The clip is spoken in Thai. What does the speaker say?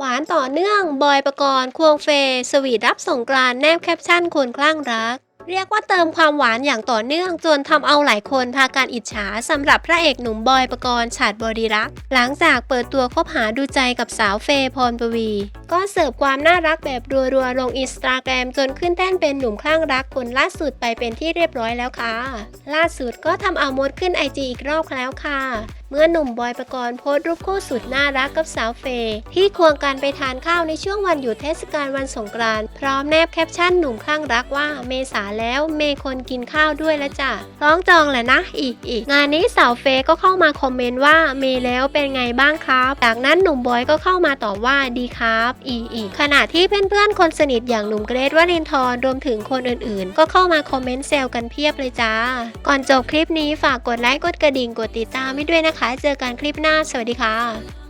หวานต่อเนื่อง บอยประกรณ์ควงเฟยสวีทรับสงกรานแนบแคปชั่นคนคลั่งรัก เรียกว่าเติมความหวานอย่างต่อเนื่อง จนทำเอาหลายคนพาการอิจฉาสำหรับพระเอกหนุ่มบอยประกรณ์ฉาดบริรักษ์หลังจากเปิดตัวคบหาดูใจกับสาวเฟย์พรปวี ก็เสิร์ฟความน่ารักแบบรัวๆ ลงอินสตาแกรมจนขึ้นแท่นเป็นหนุ่มคลั่งรักคนล่าสุดไปเป็นที่เรียบร้อยแล้วค่ะ ล่าสุดก็ทำเอามดขึ้นไอจีอีกรอบแล้วค่ะเมื่อหนุ่มบอยประกรณ์โพสต์รูปคู่สุดน่ารักกับสาวเฟย์ที่ควงกันไปทานข้าวในช่วงวันหยุดเทศกาลวันสงกรานต์พร้อมแนบแคปชั่นหนุ่มคลั่งรักว่าเมษาแล้วเมคนกินข้าวด้วยแล้วจ้ะร้องจองแหละนะอีกอีกงานนี้สาวเฟย์ก็เข้ามาคอมเมนต์ว่าเมแล้วเป็นไงบ้างครับจากนั้นหนุ่มบอยก็เข้ามาตอบว่าดีครับอีอีกขณะที่เพื่อนๆคนสนิทอย่างหนุ่มเกรทวรินทร์รวมถึงคนอื่นๆ ก็เข้ามาคอมเมนต์แซวกันเพียบเลยจ้าก่อนจบคลิปนี้ฝากกดไลค์กดกระดิ่งกดติดตามให้ด้วยนะนะคะ เจอกันคลิปหน้า สวัสดีค่ะ